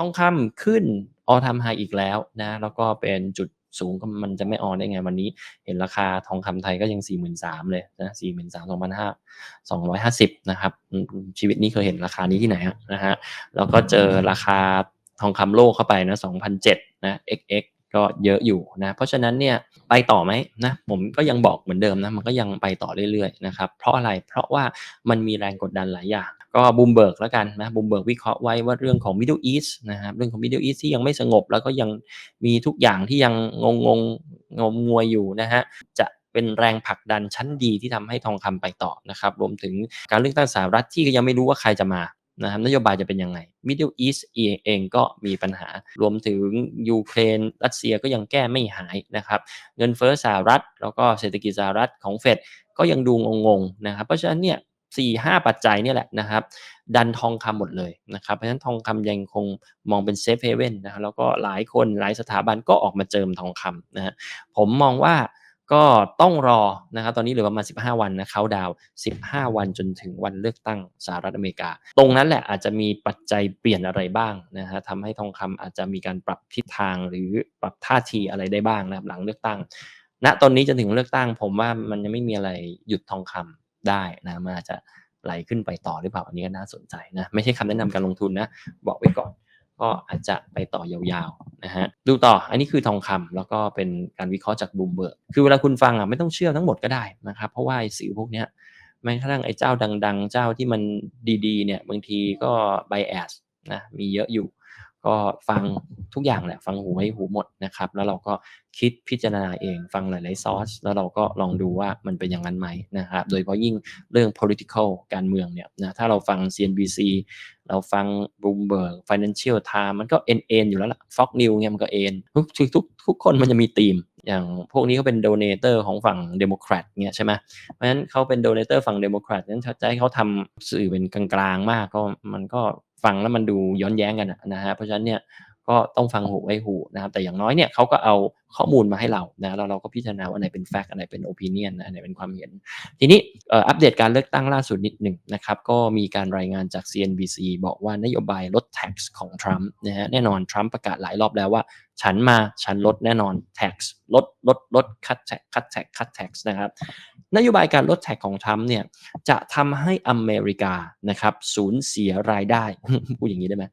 ทองคำขึ้นออทำไฮอีกแล้วนะ แล้วก็เป็นจุดสูงมันจะไม่ออนได้ไงวันนี้ เห็นราคาทองคำไทยก็ยัง 4 3 0 0 0เลยนะ4 3 0 0 0 250 นะครับ ชีวิตนี้เคยเห็นราคานี้ที่ไหนนะฮะ แล้วก็เจอราคาทองคำโลกเข้าไปนะ2,007นะ XX ก็เยอะอยู่นะ เพราะฉะนั้นเนี่ยไปต่อไหมนะผมก็ยังบอกเหมือนเดิมนะมันก็ยังไปต่อเรื่อยๆนะครับเพราะอะไรเพราะว่ามันมีแรงกดดันหลายอย่าง ก็บูมเบิร์กแล้วกันนะบูมเบิร์กวิเคราะห์ไว้ว่าเรื่องของ Middle East นะครับเรื่องของ Middle East ที่ยังไม่สงบ แล้วก็ยังมีทุกอย่างที่ยังงงงงงงวยอยู่นะฮะจะเป็นแรงผลักดันชั้นดีที่ทำให้ทองคำไปต่อนะครับรวมถึงการเลือกตั้งสหรัฐที่ยังไม่รู้ว่าใครจะมานะครับนโยบายจะเป็นยังไง Middle East เองก็มีปัญหา รวมถึงยูเครนรัสเซียก็ยังแก้ไม่หายนะครับเงินเฟ้อสหรัฐ แล้วก็เศรษฐกิจสหรัฐของเฟดก็ยังดูงงๆนะครับเพราะฉะนั้นเนี่ย สี่ห้าปัจจัยนี่แหละนะครับดันทองคำหมดเลยนะครับ เพราะฉะนั้นทองคำยังคงมองเป็นเซฟเฮเว่นนะครับแล้วก็หลายคนหลายสถาบันก็ออกมาเจิมทองคำนะฮะผมมองว่าก็ต้องรอนะครับตอนนี้เหลือประมาณ 15 วันนะเขาดาว 15 วันจนถึงวันเลือกตั้งสหรัฐอเมริกา ตรงนั้นแหละอาจจะมีปัจจัยเปลี่ยนอะไรบ้างนะฮะทำให้ทองคำอาจจะมีการปรับทิศทางหรือปรับท่าทีอะไรได้บ้างนะครับหลังเลือกตั้งณตอนนี้จนถึงเลือกตั้ง ผมว่ามันยังไม่มีอะไรหยุดทองคำ ได้นะมันอาจจะไหลขึ้นไปต่อหรือเปล่าอันนี้ก็น่าสนใจนะไม่ใช่คำแนะนำการลงทุนนะบอกไว้ก่อน ก็อาจจะไปต่อยาวๆนะฮะดูต่ออันนี้คือทองคำแล้วก็เป็นการวิเคราะห์จากบูมเบิร์กคือเวลาคุณฟังอะไม่ต้องเชื่อทั้งหมดก็ได้นะครับเพราะว่าสื่อพวกเนี้ยแม้กระทั่งไอ้เจ้าดัง ๆ เจ้าที่มันดีๆเนี่ยบางทีก็ไบแอสนะมีเยอะอยู่ ก็ฟังทุกอย่างแหละฟังหูไว้หูหมดนะครับ แล้วเราก็คิดพิจารณาเองฟังหลาย ๆ ซอสแล้วเราก็ลองดูว่ามันเป็นอย่างนั้นไหมนะครับ โดยเฉพาะยิ่งเรื่อง political การเมืองเนี่ยนะถ้าเราฟัง CNBC เราฟัง Bloomberg Financial Times มันก็เอ็นเอ็นอยู่แล้วล่ะ Fox News เนี่ยมันก็เอ็นทุกทุกทุกคนมันจะมีธีม อย่างพวกนี้เขาเป็นโดเนเตอร์ของฝั่งเดโมแครตเนี่ยใช่ไหมเพราะฉะนั้นเขาเป็นโดเนเตอร์ฝั่งเดโมแครตนั้นให้เขาทำสื่อเป็นกลางๆมากก็มันก็ ฟังแล้วมันดูย้อนแย้งกันนะฮะเพราะฉะนั้นเนี่ยก็ต้องฟังหูไว้หูนะครับแต่อย่างน้อยเนี่ยเขาก็เอาข้อมูลมาให้เรานะแล้วเราก็พิจารณาว่าอันไหนเป็นแฟกต์อันไหนเป็นโอปิเนียนอันไหนเป็นความเห็น ทีนี้อัปเดตการเลือกตั้งล่าสุดนิดหนึ่งนะครับก็มีการรายงานจาก CNBC บอกว่านโยบายลด tax ของทรัมป์นะฮะแน่นอนทรัมป์ประกาศหลายรอบแล้วว่า ฉันมาฉันลดแน่นอน tax ลดลดลด cut tax cut tax cut tax นะครับนโยบายการลดแท็กของทรัมป์เนี่ยจะทำให้อเมริกานะครับสูญเสียรายได้พูดอย่างนี้ได้ไหม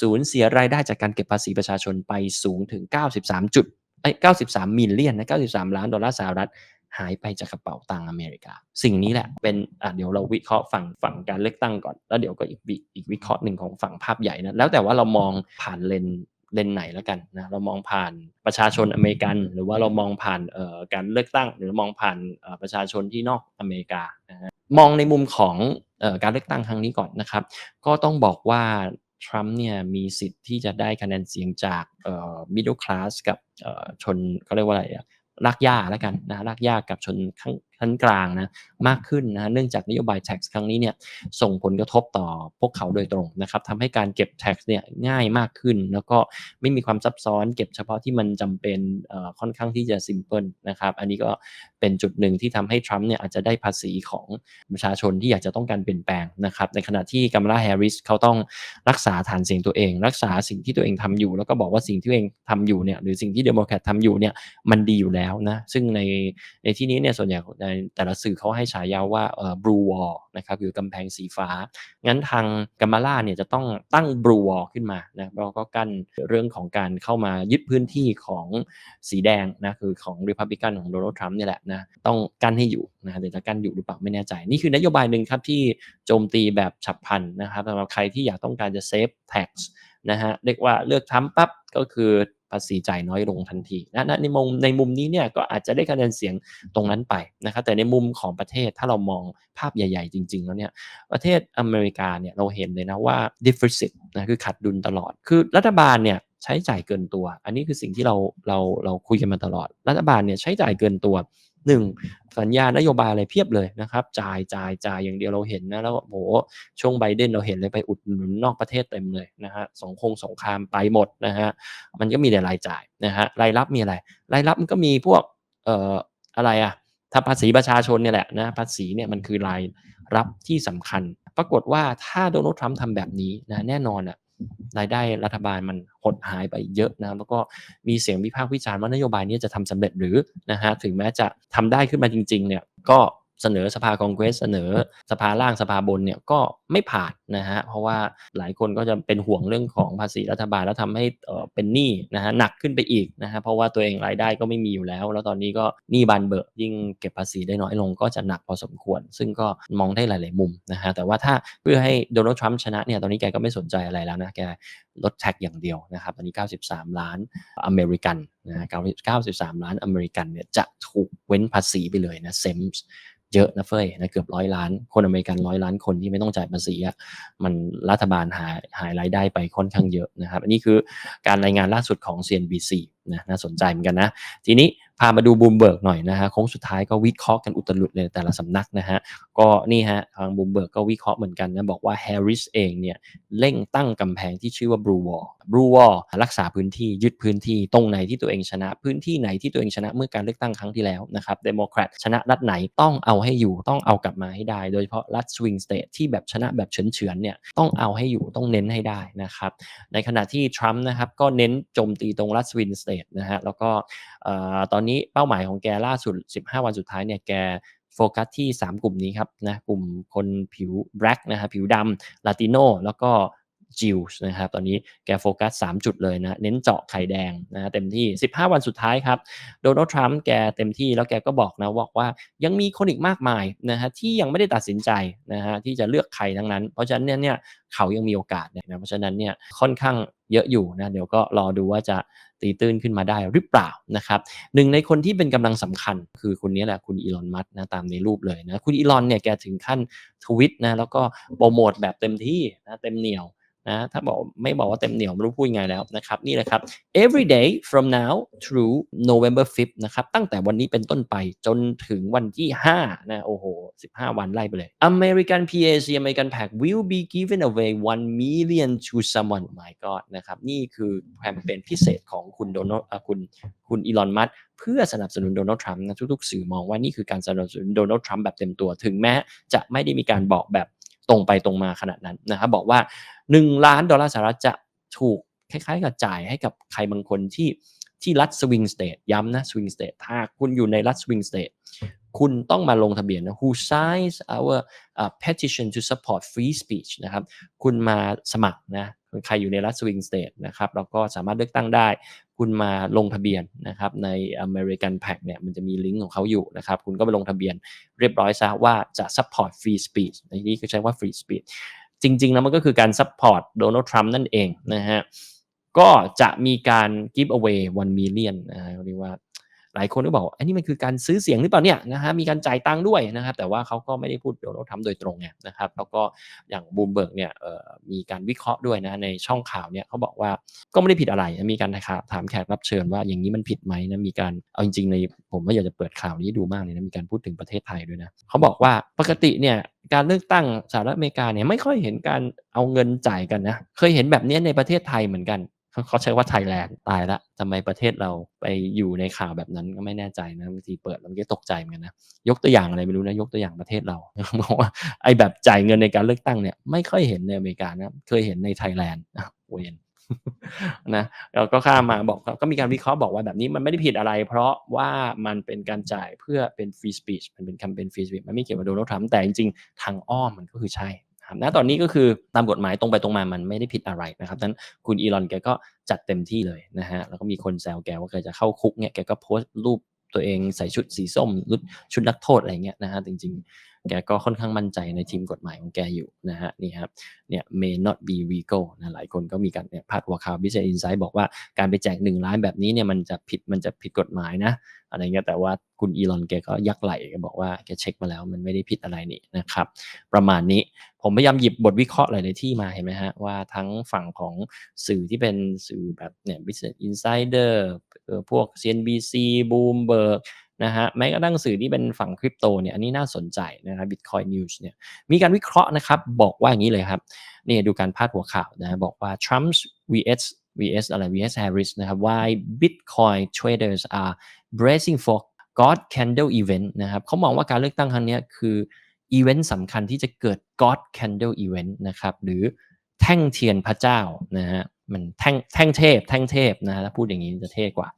สูญเสียรายได้จากการเก็บภาษีประชาชนไปสูงถึง 93 จุดไอ้93มิลเลียนนะ93 ล้านดอลลาร์สหรัฐหายไปจากกระเป๋าตังอเมริกา สิ่งนี้แหละเป็นอะเดี๋ยวเราวิเคราะห์ฝั่งฝั่งการเลือกตั้งก่อน แล้วเดี๋ยวก็อีกอีกวิเคราะห์หนึ่งของฝั่งภาพใหญ่นะแล้วแต่ว่าเรามองผ่านเลน เลนไหนแล้วกันนะเรามองผ่านประชาชนอเมริกัน หรือว่าเรามองผ่านการเลือกตั้ง หรือมองผ่านประชาชนที่นอกอเมริกานะฮะมองในมุมของการเลือกตั้งครั้งนี้ก่อนนะครับ ก็ต้องบอกว่าทรัมป์เนี่ยมีสิทธิ์ที่จะได้คะแนนเสียงจากมิดเดิลคลาสกับชนเขาเรียกว่าอะไรรากหญ้าแล้วกันนะรากหญ้ากับชนข้าง ชั้นกลางนะมากขึ้นนะเนื่องจากนโยบาย tax ครั้งนี้เนี่ยส่งผลกระทบต่อพวกเขาโดยตรงนะครับทำให้การเก็บ tax เนี่ยง่ายมากขึ้น แล้วก็ไม่มีความซับซ้อนเก็บเฉพาะที่มันจำเป็นค่อนข้างที่จะ simple นะครับอันนี้ก็เป็นจุดหนึ่งที่ทำให้ทรัมป์เนี่ยอาจจะได้ภาษีของประชาชนที่อยากจะต้องการเปลี่ยนแปลงนะครับในขณะที่กัมลาแฮร์ริสเขาต้องรักษาฐานเสียงตัวเอง รักษาสิ่งที่ตัวเองทำอยู่ แล้วก็บอกว่าสิ่งที่ตัวเองทำอยู่เนี่ยหรือสิ่งที่เดโมแครตทำอยู่เนี่ยมันดีอยู่แล้วนะซึ่งในในที่นี้เนี่ยส่วนใหญ่แต่ละสื่อเขาให้ฉายาว่าเอ่อบลูวอลนะครับคือกำแพงสีฟ้า งั้นทางกัมมาล่าเนี่ยจะต้องตั้งบลูวอลขึ้นมานะแล้วก็กั้นเรื่องของการเข้ามายึดพื้นที่ของสีแดงนะคือของริพับลิกันของโดนัลด์ทรัมป์นี่แหละนะต้องกั้นให้อยู่นะแต่จะกั้นอยู่หรือเปล่าไม่แน่ใจ นี่คือนโยบายหนึ่งครับที่โจมตีแบบฉับพลันนะครับสำหรับใครที่อยากต้องการจะเซฟแท็กซ์นะฮะเรียกว่าเลือกทรัมป์ปั๊บก็คือ ภาษีจ่ายน้อยลงทันทีนะในมุมในมุมนี้เนี่ยก็อาจจะได้คะแนนเสียงตรงนั้นไปนะครับแต่ในมุมของประเทศถ้าเรามองภาพใหญ่ ๆ จริง ๆ แล้วเนี่ยประเทศอเมริกาเนี่ยเราเห็นเลยนะว่า deficit นะคือขาดดุลตลอด คือรัฐบาลเนี่ยใช้จ่ายเกินตัว อันนี้คือสิ่งที่เราเราเราคุยกันมาตลอด รัฐบาลเนี่ยใช้จ่ายเกินตัวหนึ่ง สัญญานโยบายอะไรเพียบเลยนะครับ จ่ายจ่ายจ่ายอย่างเดียวเราเห็นนะแล้วโหช่วงไบเดนเราเห็นเลยไปอุดหนุนนอกประเทศเต็มเลยนะฮะสงคงสงครามไปหมดนะฮะมันก็มีแต่รายจ่ายนะฮะรายรับมีอะไร รายรับมันก็มีพวกเอ่ออะไรอะถ้าภาษีประชาชนเนี่ยแหละนะภาษีเนี่ยมันคือรายรับที่สำคัญ ปรากฏว่าถ้าโดนัลด์ทรัมป์ทำแบบนี้นะแน่นอนอะ รายได้รัฐบาลมันหดหายไปเยอะนะแล้วก็มีเสียงวิพากษ์วิจารณ์ว่านโยบายนี้จะทำสำเร็จหรือนะฮะถึงแม้จะทำได้ขึ้นมาจริงๆเนี่ยก็ เสนอสภาคองเกรสเสนอสภาล่างสภาบนเนี่ยก็ไม่ผ่านนะฮะเพราะว่าหลายคนก็จะเป็นห่วงเรื่องของภาษีรัฐบาลแล้วทำให้เอ่อเป็นหนี้นะฮะหนักขึ้นไปอีกนะฮะเพราะว่าตัวเองรายได้ก็ไม่มีอยู่แล้ว แล้วตอนนี้ก็หนี้บานเบอะยิ่งเก็บภาษีได้น้อยลงก็จะหนักพอสมควร ซึ่งก็มองได้หลาย ๆ มุมนะฮะแต่ว่าถ้าเพื่อให้โดนัลด์ทรัมป์ชนะเนี่ยตอนนี้แกก็ไม่สนใจอะไรแล้วนะแกลดแท็กอย่างเดียวนะครับตอนนี้ 93 ล้านอเมริกัน นะ93 ล้านอเมริกันเนี่ยจะถูกเว้นภาษีไปเลยนะเซมส์เยอะนะเฟยนะเกือบร้อยล้านคนอเมริกันร้อยล้านคนที่ไม่ต้องจ่ายภาษีอะมันรัฐบาลหายหายรายได้ไปค่อนข้างเยอะนะครับ อันนี้คือการรายงานล่าสุดของ CNBC นะน่าสนใจเหมือนกันนะ ทีนี้ พามาดูบูมเบิร์กหน่อยนะฮะโค้งสุดท้ายก็วิเคราะห์กันอุตลุดเลยแต่ละสำนักนะฮะก็นี่ฮะทางบูมเบิร์กก็วิเคราะห์เหมือนกันนะบอกว่าแฮร์ริสเองเนี่ยเร่งตั้งกำแพงที่ชื่อว่าบรูวอลบรูวอลรักษาพื้นที่ยึดพื้นที่ตรงไหนที่ตัวเองชนะ พื้นที่ไหนที่ตัวเองชนะเมื่อการเลือกตั้งครั้งที่แล้วนะครับเดโมแครตชนะรัฐไหนต้องเอาให้อยู่ต้องเอากลับมาให้ได้ โดยเฉพาะรัฐสวิงสเตทที่แบบชนะแบบเฉือนๆเนี่ยต้องเอาให้อยู่ต้องเน้นให้ได้นะครับในขณะที่ทรัมป์นะครับก็เน้นโจมตีตรงรัฐสวินสเตทนะฮะแล้วก็ตอนนี้เป้าหมายของแกล่าสุด 15 วันสุดท้ายเนี่ยแกโฟกัสที่ 3 กลุ่มนี้ครับนะกลุ่มคนผิวแบล็กนะฮะผิวดำลาติโนแล้วก็ จิวส์นะครับตอนนี้แกโฟกัส 3 จุดเลยนะ เน้นเจาะไข่แดงนะเต็มที่ 15 วันสุดท้ายครับโดนัลด์ทรัมป์แกเต็มที่แล้วแกก็บอกนะบอกว่ายังมีคนอีกมากมายนะฮะที่ยังไม่ได้ตัดสินใจนะฮะที่จะเลือกใครทั้งนั้น เพราะฉะนั้นเนี่ยเนี่ยเขายังมีโอกาสนะเพราะฉะนั้นเนี่ยค่อนข้างเยอะอยู่นะเดี๋ยวก็รอดูว่าจะตีตื้นขึ้นมาได้หรือเปล่านะครับหนึ่งในคนที่เป็นกำลังสำคัญ คือคนนี้แหละคุณอีลอนมัสนะตามในรูปเลยนะคุณอีลอนเนี่ยแกถึงขั้นทวิตนะแล้วก็โปรโมทแบบเต็มที่นะเต็มเหนียว นะถ้าบอกไม่บอกว่าเต็มเหนียวไม่รู้พูดยังไงแล้วนะครับนี่เลยครับ every day from now through November 5th นะครับตั้งแต่วันนี้เป็นต้นไปจนถึงวันที่5นะโอ้โห 15 วันไล่ไปเลย American PAC American Pack will be given away 1 million to someone my god นะครับนี่คือแคมเปญพิเศษของคุณโดนัลคุณคุณอีลอนมัสเพื่อสนับสนุนโดนัลด์ทรัมป์นะทุกๆ สื่อมองว่านี่คือการสนับสนุนโดนัลด์ทรัมป์แบบเต็มตัวถึงแม้จะไม่ได้มีการบอกแบบ ตรงไปตรงมาขนาดนั้นนะครับบอกว่า 1 ล้านดอลลาร์สหรัฐจะถูกคล้ายๆ กับจ่ายให้กับใครบางคนที่ที่รัฐสวิงสเตทย้ำนะสวิงสเตทถ้าคุณอยู่ในรัฐสวิงสเตทคุณต้องมาลงทะเบียนนะ who signs our uh, petition to support free speech นะครับ คุณมาสมัครนะ ใครอยู่ในรัฐสวิงสเตทนะครับแล้วก็สามารถเลือกตั้งได้ คุณมาลงทะเบียนนะครับใน American Pack เนี่ยมันจะมีลิงก์ของเขาอยู่นะครับคุณก็ไปลงทะเบียนเรียบร้อยซะว่าจะ support free speech ในนี้คือใช้ว่า free speech จริง ๆ แล้วมันก็คือการ support โดนัลด์ทรัมป์นั่นเองนะฮะก็จะมีการ give away 1 million นะฮะเรียกว่า หลายคนก็บอกอันนี้มันคือการซื้อเสียงหรือเปล่าเนี่ยนะฮะมีการจ่ายตังค์ด้วยนะครับ แต่ว่าเขาก็ไม่ได้พูดโดนัลด์ทรัมป์โดยตรงไงนะครับ แล้วก็อย่างบูมเบิร์กเนี่ยมีการวิเคราะห์ด้วยนะในช่องข่าวเนี่ยเขาบอกว่าก็ไม่ได้ผิดอะไร มีการถามแขกรับเชิญว่าอย่างนี้มันผิดไหมนะมีการเอาจริงๆในผมว่าอยากจะเปิดข่าวนี้ดูมากเลยนะมีการพูดถึงประเทศไทยด้วยนะเขาบอกว่าปกติเนี่ยการเลือกตั้งสหรัฐอเมริกาเนี่ยไม่ค่อยเห็นการเอาเงินจ่ายกันนะเคยเห็นแบบนี้ในประเทศไทยเหมือนกัน เขาใช้ว่าไทยแลนด์ตายละทำไมประเทศเราไปอยู่ในข่าวแบบนั้นก็ไม่แน่ใจนะบางทีเปิดแล้วมันก็ตกใจเหมือนกันนะยกตัวอย่างอะไรไม่รู้นะยกตัวอย่างประเทศเราบอกว่าไอ้แบบจ่ายเงินในการเลือกตั้งเนี่ยไม่ค่อยเห็นในอเมริกานะเคยเห็นในไทยแลนด์เวนนะเราก็ข้ามมาบอกก็มีการวิเคราะห์บอกว่าแบบนี้มันไม่ได้ผิดอะไร เพราะว่ามันเป็นการจ่ายเพื่อเป็นฟรีสปีชมันเป็นคมเปญฟรีสปีชมันไม่เกี่ยวกับโดนัลด์ทรัมป์แต่จริงๆ ทางอ้อมมันก็คือใช่ ครับณตอนนี้ก็คือตามกฎหมายตรงไปตรงมามันไม่ได้ผิดอะไรนะครับนั้นคุณอีลอนแกก็จัดเต็มที่เลยนะฮะแล้วก็มีคนแซวแกว่าแกจะเข้าคุกเนี่ยแกก็โพสต์รูปตัวเองใส่ชุดสีส้มชุดนักโทษอะไรเงี้ยนะฮะจริงๆ แกก็ค่อนข้างมั่นใจในทีมกฎหมายของแกอยู่นะฮะนี่ครับเนี่ย may not be legal นะหลายคนก็มีการเนี่ยพาดหัวข่าว Business Insight บอกว่าการไปแจกหนึ่งล้านแบบนี้เนี่ยมันจะผิดมันจะผิดกฎหมายนะอะไรเงี้ยแต่ว่าคุณอีลอนแกก็ยักไหลแกบอกว่าแกเช็คมาแล้วมันไม่ได้ผิดอะไรนี่นะครับประมาณนี้ผมพยายามหยิบบทวิเคราะห์หลาย ๆ ที่มาเห็นไหมฮะว่าทั้งฝั่งของสื่อที่เป็นสื่อแบบเนี่ย Business Insider พวก CNBC Bloomberg นะฮะแม้กระทั่งสื่อที่เป็นฝั่งคริปโตเนี่ยอันนี้น่าสนใจนะครับ Bitcoin News เนี่ยมีการวิเคราะห์นะครับบอกว่าอย่างนี้เลยครับนี่ดูการพาดหัวข่าวนะบอกว่า Trump's vs vs อะไร vs Harris นะครับ why Bitcoin traders are bracing for God Candle Event นะครับเขามองว่าการเลือกตั้งครั้งนี้คืออีเวนต์สำคัญที่จะเกิด God Candle Event นะครับหรือแท่งเทียนพระเจ้านะฮะมันแท่งแท่งเทพ แท่งเทพนะฮะถ้าพูดอย่างนี้จะเท่กว่า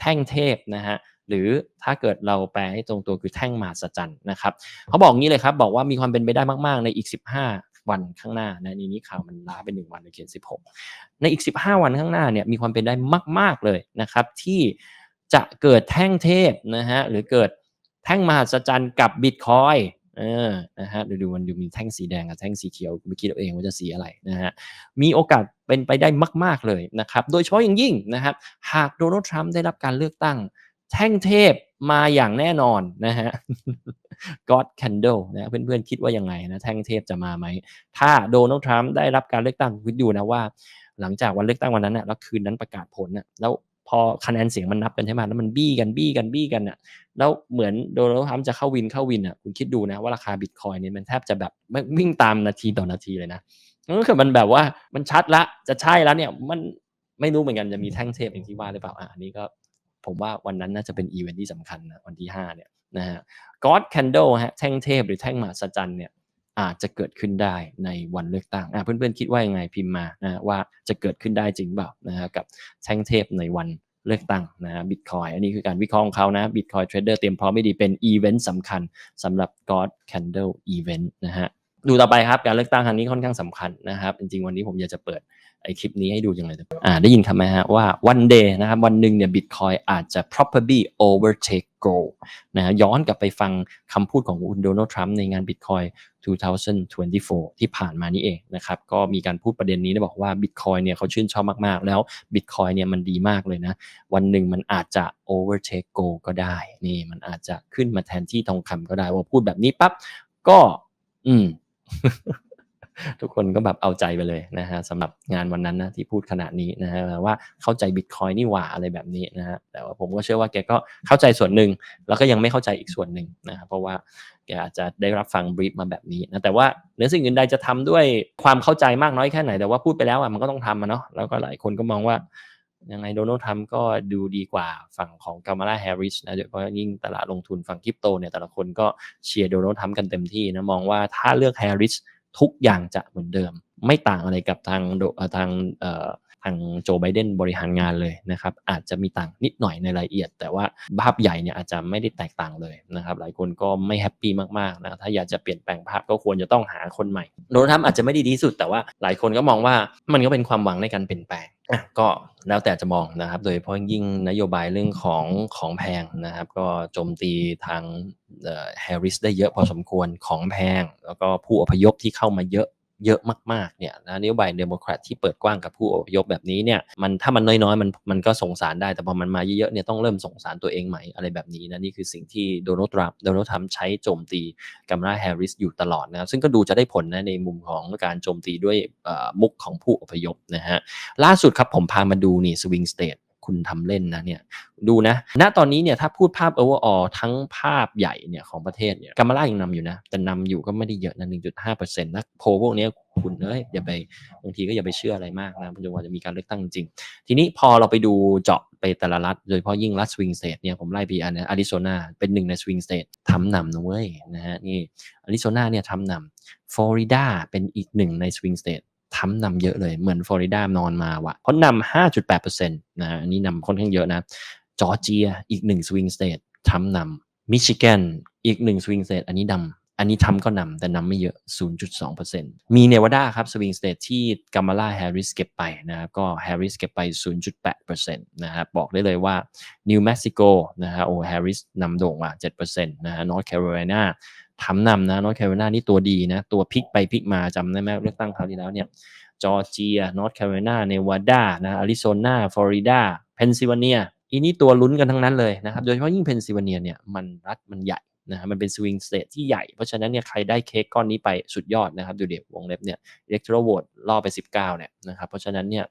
แท่งเทพนะฮะ หรือถ้าเกิดเราแปลให้ตรงตัวคือแท่งมหัศจรรย์นะครับเขาบอกงี้เลยครับ บอกว่ามีความเป็นไปได้มากๆ ในอีก 15 วันข้างหน้านะนี่นี้ข่าวมันล้าไปหนึ่งวันในเขียน 16 ในอีก 15 วันข้างหน้าเนี่ยมีความเป็นได้มาก ๆเลยนะครับ ที่จะเกิดแท่งเทพนะฮะหรือเกิดแท่งมหัศจรรย์กับบิตคอยเออนะฮะดูดูมันดูมีแท่งสีแดงกับแท่งสีเขียวไปคิดเอาเองว่าจะสีอะไรนะฮะมีโอกาสเป็นไปได้มาก ๆเลยนะครับ โดยเฉพาะอย่างยิ่งนะครับหากโดนัลด์ทรัมป์ได้รับการเลือกตั้ง แท่งเทพมาอย่างแน่นอนนะฮะ God Candle นะเพื่อนๆคิดว่ายังไงนะแท่งเทพจะมาไหม ถ้าโดนัลด์ทรัมป์ได้รับการเลือกตั้งคิดดูนะว่า หลังจากวันเลือกตั้งวันนั้นนะแล้วคืนนั้นประกาศผลนะแล้วพอคะแนนเสียงมันนับกันใช่ไหมแล้วมันบี้กันบี้กันบี้กันอะแล้วเหมือนโดนัลด์ทรัมป์จะเข้าวินเข้าวินอะคุณคิดดูนะว่าราคาบิตคอยเนี่ยมันแทบจะแบบวิ่งตามนาทีต่อนาทีเลยนะก็คือมันแบบว่ามันชัดละจะใช่แล้วเนี่ยมันไม่รู้เหมือนกันจะมีแท่งเทพอย่างที่ว่าหรือเปล่าอะอันนี้ก็ ผมว่าวันนั้นน่าจะเป็นอีเวนท์ที่สำคัญนะวันที่ 5 เนี่ยนะฮะ God Candle ฮะแท่งเทพหรือแท่งมหัศจรรย์เนี่ยอาจจะเกิดขึ้นได้ในวันเลือกตั้งอะเพื่อนๆคิดว่ายังไงพิมพ์มานะว่าจะเกิดขึ้นได้จริงเปล่านะฮะกับแท่งเทพในวันเลือกตั้งนะฮะบิตคอยอันนี้คือการวิเคราะห์ของเขานะบิตคอยเทรดเดอร์เตรียมพร้อมไม่ดีเป็นอีเวนต์สำคัญสำหรับ God Candle Event นะฮะดูต่อไปครับการเลือกตั้งครั้งนี้ค่อนข้างสำคัญนะครับ จริงๆวันนี้ผมอยากจะเปิด อคลิปนี้ให้ดูยังไงอ่าได้ยินคำไหมฮะว่า one day นะครับวันหนึ่งเนี่ยบิตคอยอาจจะ probably overtake gold นะฮะย้อนกลับไปฟังคำพูดของคุณโดนัลด์ทรัมป์ในงาน Bitcoin 2024 ที่ผ่านมานี่เองนะครับก็มีการพูดประเด็นนี้นะบอกว่า Bitcoin เนี่ยเขาชื่นชอบมากๆ แล้ว Bitcoin เนี่ยมันดีมากเลยนะ วันหนึ่งมันอาจจะ overtake gold ก็ได้นี่มันอาจจะขึ้นมาแทนที่ทองคำก็ได้ว่าพูดแบบนี้ปั๊บก็ อืม ทุกคนก็แบบเอาใจไปเลยนะฮะสำหรับงานวันนั้นนะที่พูดขนาดนี้นะฮะว่าเข้าใจบิตคอยนี่หว่าอะไรแบบนี้นะฮะแต่ว่าผมก็เชื่อว่าแกก็เข้าใจส่วนหนึ่งแล้วก็ยังไม่เข้าใจอีกส่วนหนึ่งนะครับเพราะว่าแกอาจจะได้รับฟังบรีฟมาแบบนี้นะแต่ว่าเนือสิ่งอื่นใดจะทำด้วยความเข้าใจมากน้อยแค่ไหน แต่ว่าพูดไปแล้วอะมันก็ต้องทำอะเนาะแล้วก็หลายคนก็มองว่ายังไงโดนัลด์ทรัมป์ก็ดูดีกว่าฝั่งของกามาลาแฮร์ริสนะโดยเฉพาะยิ่งตลาดลงทุนฝั่งคริปโตเนี่ยแต่ละคนก็เชียร์โดนัลด์ทรัมป์กันเต็มที่นะมองว่าถ้าเลือกแฮร์ริส ทุกอย่างจะเหมือนเดิม ไม่ต่างอะไรกับทางทางเอ่อ ทางโจไบเดนบริหารงานเลยนะครับอาจจะมีต่างนิดหน่อยในรายละเอียด แต่ว่าภาพใหญ่เนี่ยอาจจะไม่ได้แตกต่างเลยนะครับหลายคนก็ไม่แฮปปี้มากๆนะถ้าอยากจะเปลี่ยนแปลงภาพก็ควรจะต้องหาคนใหม่โดนัลด์ทรัมป์อาจจะไม่ดีที่สุด แต่ว่าหลายคนก็มองว่ามันก็เป็นความหวังในการเปลี่ยนแปลงก็แล้วแต่จะมองนะครับ โดยเฉพาะยิ่งนโยบายเรื่องของของแพงนะครับ ก็โจมตีทางแฮร์ริสได้เยอะพอสมควรของแพง แล้วก็ผู้อพยพที่เข้ามาเยอะ เยอะมากๆเนี่ยนะนโยบายเดโมแครตที่เปิดกว้างกับผู้อพยพแบบนี้เนี่ยมันถ้ามันน้อยๆ มันมันก็ส่งสารได้ แต่พอมันมาเยอะๆเนี่ยต้องเริ่มส่งสารตัวเองใหม่อะไรแบบนี้นะนี่คือสิ่งที่โดนัลด์ทรัมป์โดนัลด์ทรัมป์ใช้โจมตีกัมราแฮร์ริสอยู่ตลอดนะครับซึ่งก็ดูจะได้ผลนะในมุมของการโจมตีด้วยมุกของผู้อพยพนะฮะล่าสุดครับผมพามาดูนี่สวิงสเตท คุณทำเล่นนะเนี่ยดูนะ ณตอนนี้เนี่ยถ้าพูดภาพ overall ทั้งภาพใหญ่เนี่ยของประเทศเนี่ยกัมมาลายังนำอยู่นะ แต่นำอยู่ก็ไม่ได้เยอะนะ1.5%นต์นะโพพวกนี้คุณเอ้ยอย่าไปบางทีก็อย่าไปเชื่ออะไรมากนะจนกว่าจะมีการเลือกตั้งจริง ทีนี้พอเราไปดูเจาะไปแต่ละรัฐ โดยเฉพาะยิ่งรัฐสวิงสเตทเนี่ยผมไล่ไปอันนี้อาริโซนาเป็นหนึ่งในสวิงสเตททำนำนะเว้ยนะฮะนี่อาริโซนาเนี่ยทำนำฟลอริดาเป็นอีกหนึ่งในสวิงสเตท ทำนำเยอะเลย เหมือนฟลอริดานอนมาวะเพราะนำ5.8%นะอันนี้นำค่อนข้างเยอะนะจอร์เจียอีกหนึ่งสวิงสเตททำนำมิชิแกนอีกหนึ่งสวิงสเตทอันนี้นำอันนี้ทำก็นำแต่นำไม่เยอะ 0.2%มีเนวาดาครับสวิงสเตทที่กัมมาลาแฮร์ริสเก็บไปนะครับก็แฮร์ริสเก็บไป 0.8%นะครับบอกได้เลยว่านิวเม็กซิโกนะฮะโอ้แฮร์ริสนำโด่งว่ะ7%นะฮะนอร์ทแคโรไลนา ทำนำนะนอร์ทแคโรไลนานี่ตัวดีนะ ตัวพลิกไปพลิกมาจำได้ไหมเลือกตั้งคราวที่แล้วเนี่ยจอร์เจียนอร์ทแคโรไลนาเนวาดานะอาริโซนาฟลอริดาเพนซิลเวเนียอีนี่ตัวลุ้นกันทั้งนั้นเลยนะครับ โดยเฉพาะยิ่งเพนซิลเวเนียเนี่ยมันรัฐมันใหญ่นะฮะมันเป็นสวิงสเตทที่ใหญ่ เพราะฉะนั้นเนี่ยใครได้เค้กก้อนนี้ไปสุดยอดนะครับ ดูเดี๋ยววงเล็บเนี่ยเล็กทรโหวตล่อไป 19เนี่ยนะครับเพราะฉะนั้นเนี่ย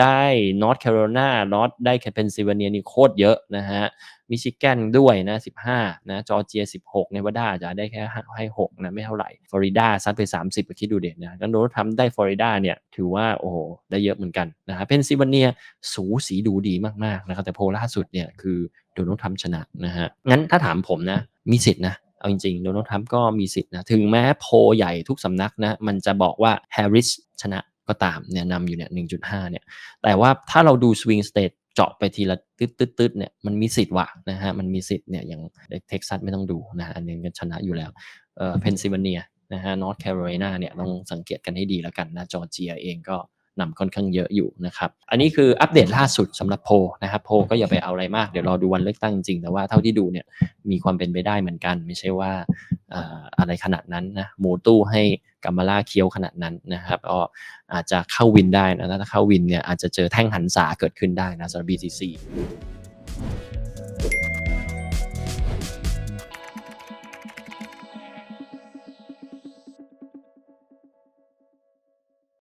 ได้นอร์ทแคโรไลนานอร์ทได้แคเพนซิลเวเนียนี่โคตรเยอะนะฮะมิชิแกนด้วยนะ15นะจอร์เจีย 16 เนวาดาจะได้แค่ให้6นะไม่เท่าไหร่ฟลอริดาซัดไป 30ไปคิดดูเด็ดนะกันโดนทำได้ฟลอริดาเนี่ยถือว่าโอ้โหได้เยอะเหมือนกันนะฮะเพนซิลเวเนียสูสีดูดีมากๆนะครับแต่โพลล่าสุดเนี่ยคือโดนัลด์ทรัมป์ชนะนะฮะงั้นถ้าถามผมนะมีสิทธินะเอาจริงๆโดนัลด์ทรัมป์ก็มีสิทธินะถึงแม้โพลใหญ่ทุกสำนักนะมันจะบอกว่าแฮร์ริสชนะก็ตามเนี่ยนำอยู่เนี่ย1.5เนี่ยแต่ว่าถ้าเราดู swing state เจาะไปทีละตึ๊ดตึ๊ดตึ๊ดเนี่ยมันมีสิทธิ์ว่ะนะฮะมันมีสิทธิ์เนี่ยอย่างเท็กซัสไม่ต้องดูนะฮะอันนี้ก็ชนะอยู่แล้วเอ่อเพนซิลเวเนียนะฮะนอร์ทแคโรไลนาเนี่ยต้องสังเกตกันให้ดีแล้วกันนะจอร์เจียเองก็นำค่อนข้างเยอะอยู่นะครับ อันนี้คืออัปเดตล่าสุดสำหรับโพลนะครับโพลก็อย่าไปเอาอะไรมาก เดี๋ยวรอดูวันเลือกตั้งจริง แต่ว่าเท่าที่ดูเนี่ยมีความเป็นไปได้เหมือนกัน ไม่ใช่ว่าเอ่อ อะไรขนาดนั้นนะหมูตู้ให้กัมมาล่าเคี้ยวขนาดนั้นนะครับก็อาจจะเข้าวินได้นะถ้าเข้าวินเนี่ยอาจจะเจอแท่งหันษาเกิดขึ้นได้นะสำหรับ BTC